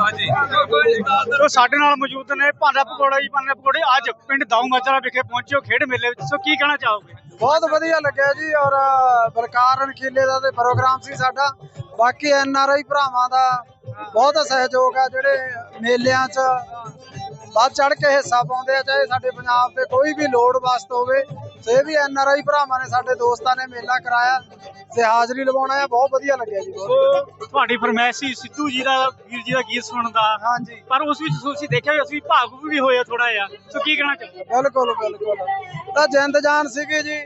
ਸੋ ਸਾਡੇ ਨਾਲ ਮੌਜੂਦ ਨੇ, ਭਾਂਡਾ ਪਕੌੜਾ ਜੀ, ਭਾਂਡਾ ਪਕੌੜੇ। ਅੱਜ ਪਿੰਡ ਦਾਊ ਵਿਖੇ ਪਹੁੰਚੇ ਖੇਡ ਮੇਲੇ ਵਿੱਚ। ਸੋ ਕੀ ਕਹਿਣਾ ਚਾਹੋਗੇ? ਬਹੁਤ ਵਧੀਆ ਲੱਗਿਆ ਜੀ, ਔਰ ਬਲਕਾਰ ਰਣਖੀਲੇ ਦਾ ਤੇ ਪ੍ਰੋਗਰਾਮ ਸੀ ਸਾਡਾ। ਬਾਕੀ ਐਨ ਆਰ ਆਈ ਭਰਾਵਾਂ ਦਾ ਬਹੁਤ ਸਹਿਯੋਗ ਆ, ਜਿਹੜੇ ਮੇਲਿਆਂ 'ਚ ਵੱਧ ਚੜ ਕੇ ਹਿੱਸਾ ਪਾਉਂਦੇ ਆ, ਚਾਹੇ ਸਾਡੇ ਪੰਜਾਬ ਦੇ ਕੋਈ ਵੀ ਲੋੜ ਵਸਤ ਹੋਵੇ। ਤੇ ਇਹ ਵੀ ਐਨ ਆਰ ਆਈ ਭਰਾਵਾਂ ਨੇ ਸਾਡੇ ਦੋਸਤਾਂ ਨੇ ਮੇਲਾ ਕਰਾਇਆ ਤੇ ਹਾਜ਼ਰੀ ਲਵਾਉਣਾ ਆ ਬਹੁਤ ਵਧੀਆ ਲੱਗਿਆ ਜੀ ਬਹੁਤ। ਸੋ ਤੁਹਾਡੀ ਫਰਮਾਇਸ਼ ਸੀ ਸਿੱਧੂ ਜੀ ਦਾ ਵੀਰ ਜੀ ਦਾ ਗੀਤ ਸੁਣਨ ਦਾ। ਹਾਂਜੀ। ਪਰ ਉਸ ਵਿੱਚ ਤੁਸੀਂ ਦੇਖਿਆ ਵੀ ਅਸੀਂ ਭਾਵੁਕ ਵੀ ਹੋਏ ਥੋੜਾ ਜਿਹਾ। ਸੋ ਕੀ ਕਹਿਣਾ ਚਾਹੋਗੇ? ਬਿਲਕੁਲ ਬਿਲਕੁਲ। ਤਾਂ ਜਿੰਦ ਜਾਨ ਸੀਗੀ ਜੀ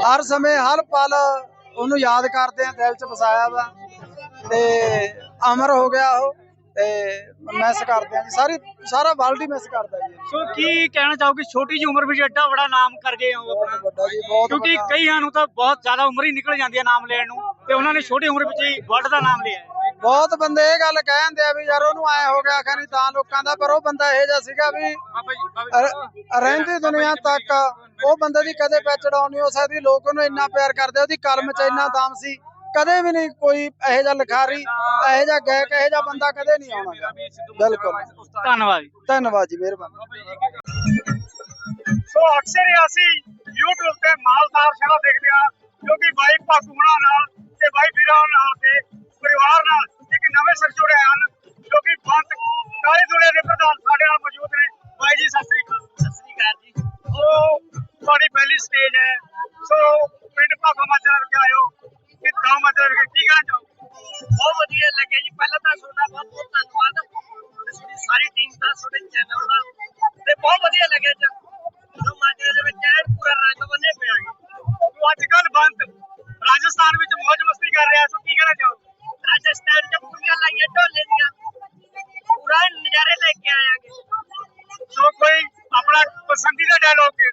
ਹਰ ਸਮੇਂ ਹਰ ਪਲ ਉਹਨੂੰ ਯਾਦ ਕਰਦੇ ਆ ਦਿਲ 'ਚ ਵਸਾਇਆ ਵਾ। ਤੇ ਅਮਰ ਹੋ ਗਿਆ ਉਹ। ਤੇ ਮਿਸ ਕਰਦੇ ਆ ਜੀ ਸਾਰੀ ਸਾਰਾ ਵਰਲਡ ਹੀ ਮਿਸ ਕਰਦਾ ਜੀ। ਸੋ ਕੀ ਕਹਿਣਾ ਚਾਹੋਗੇ? ਛੋਟੀ ਜਿਹੀ ਉਮਰ ਵਿੱਚ ਐਡਾ ਬੜਾ ਨਾਮ ਕਰ ਗਏ ਹੋ ਆਪਣਾ। ਵੱਡਾ ਜੀ ਬਹੁਤ ਕਿਉਂਕਿ ਵੱਡਾ। ਕਈਆਂ ਨੂੰ ਤਾਂ ਬਹੁਤ ਜ਼ਿਆਦਾ ਉਮਰ ਹੀ ਨਿਕਲ ਜਾਂਦੀ ਹੈ ਨਾਮ ਲੈਣ ਨੂੰ ਤੇ ਉਹਨਾਂ ਨੇ ਛੋਟੀ ਉਮਰ ਵਿੱਚ ਹੀ ਵਰਲਡ ਦਾ ਨਾਮ ਲਿਆ ਹੈ। ਬਹੁਤ ਬੰਦੇ ਇਹ ਗੱਲ ਕਹਿੰਦੇ ਆ ਵੀ ਯਾਰ ਉਹਨੂੰ ਐ ਹੋ ਗਿਆ ਕਹਿੰਦੀ ਤਾਂ ਲੋਕਾਂ ਦਾ ਪਰ ਉਹ ਬੰਦਾ ਇਹੋ ਜਿਹਾ ਸੀਗਾ ਵੀ ਰ- ਰਹਿੰਦੀ ਦੁਨੀਆ ਤੱਕ ਉਹ ਬੰਦੇ ਦੀ ਕਦੇ ਪੈਚ ਡਾਊਨ ਨਹੀਂ ਹੋ ਸਕਦੀ ਲੋਕ ਉਹਨੂੰ ਇੰਨਾ ਪਿਆਰ ਕਰਦੇ ਆ, ਉਹਦੀ ਕਲਮ 'ਚ ਇੰਨਾ ਦਮ ਸੀ। ਕਦੇ ਵੀ ਨਹੀਂ ਕੋਈ ਇਹੋ ਜਿਹਾ ਲਿਖਾਰੀ ਇਹੋ ਜਿਹਾ ਗਾਇਕ ਇਹੋ ਜਿਹਾ ਬੰਦਾ ਕਦੇ ਨਹੀਂ ਆਉਣਾ ਬਿਲਕੁਲ। ਧੰਨਵਾਦ ਜੀ। ਧੰਨਵਾਦ ਜੀ ਮਿਹਰਬਾਨੀ। ਸੋ ਅਕਸਰ ਹੀ ਅਸੀਂ YouTube ਤੇ ਮਾਲਦਾਰ ਸ਼ਹਿਰਾ ਦੇਖਦੇ ਆ ਜੋ ਕਿ ਬਾਈ ਭਾਗੂਣਾ ਨਾਲ ਤੇ ਬਾਈ ਵੀਰਾਂ ਨਾਲ ਤੇ ਪਰਿਵਾਰ ਨਾਲ ਇੱਕ ਨਵੇਂ ਸਿਰ ਜੁੜੇ ਹਨ ਜੋ ਕਿ ਬੰਤ ਕਾਲੇ ਦੁਲੇ ਦੇ ਪ੍ਰਧਾਨ ਸਾਡੇ ਨਾਲ ਮੌਜੂਦ ਨੇ। ਬਾਈ ਜੀ ਸਤਿ ਸ੍ਰੀ ਅਕਾਲ। ਸਤਿ ਸ੍ਰੀ ਅਕਾਲ ਜੀ। ਸੋ ਤੁਹਾਡੀ ਪਹਿਲੀ ਸਟੇਜ ਹੈ। ਸੋ ਪਿੰਡ ਭਾਗਾ ਮਾਜਰਾ ਵਿਖੇ ਆਇਓ। ਕੀ ਕਹਿਣਾ ਚਾਹੋਗੇ ਬਹੁਤ ਵਧੀਆ ਲੱਗਿਆ ਜੀ। ਪਹਿਲਾਂ ਤਾਂ ਤੁਹਾਡਾ ਬਹੁਤ ਬਹੁਤ ਧੰਨਵਾਦ। ਤੁਹਾਡੀ ਸਾਰੀ ਟੀਮ ਦਾ, ਤੁਹਾਡੇ ਚੈਨਲ ਦਾ। ਤੇ ਬਹੁਤ ਵਧੀਆ ਲੱਗਿਆ ਜੀ। ਜੋ ਮਾਜਰੇ ਦੇ ਵਿੱਚ ਐਨ ਪੂਰਾ ਰੰਗ ਬੰਨੇ ਪਿਆ ਜੀ। ਅੱਜ ਕੱਲ ਬੰਤ ਰਾਜਸਥਾਨ ਵਿੱਚ ਮौज ਮਸਤੀ ਕਰ ਰਿਹਾ। ਸੋ ਕੀ ਕਹਿਣਾ ਚਾਹੋਗੇ? ਰਾਜਸਥਾਨ ਚ ਪੂਰੀਆਂ ਲਾਈਆਂ ਢੋਲੇ ਦੀਆਂ। ਪੂਰਾ ਨਜ਼ਾਰੇ ਲੈ ਕੇ ਆਇਆਗੇ। ਸੋ ਕੋਈ ਆਪਣਾ ਪਸੰਦੀਦਾ ਡਾਇਲੌਗ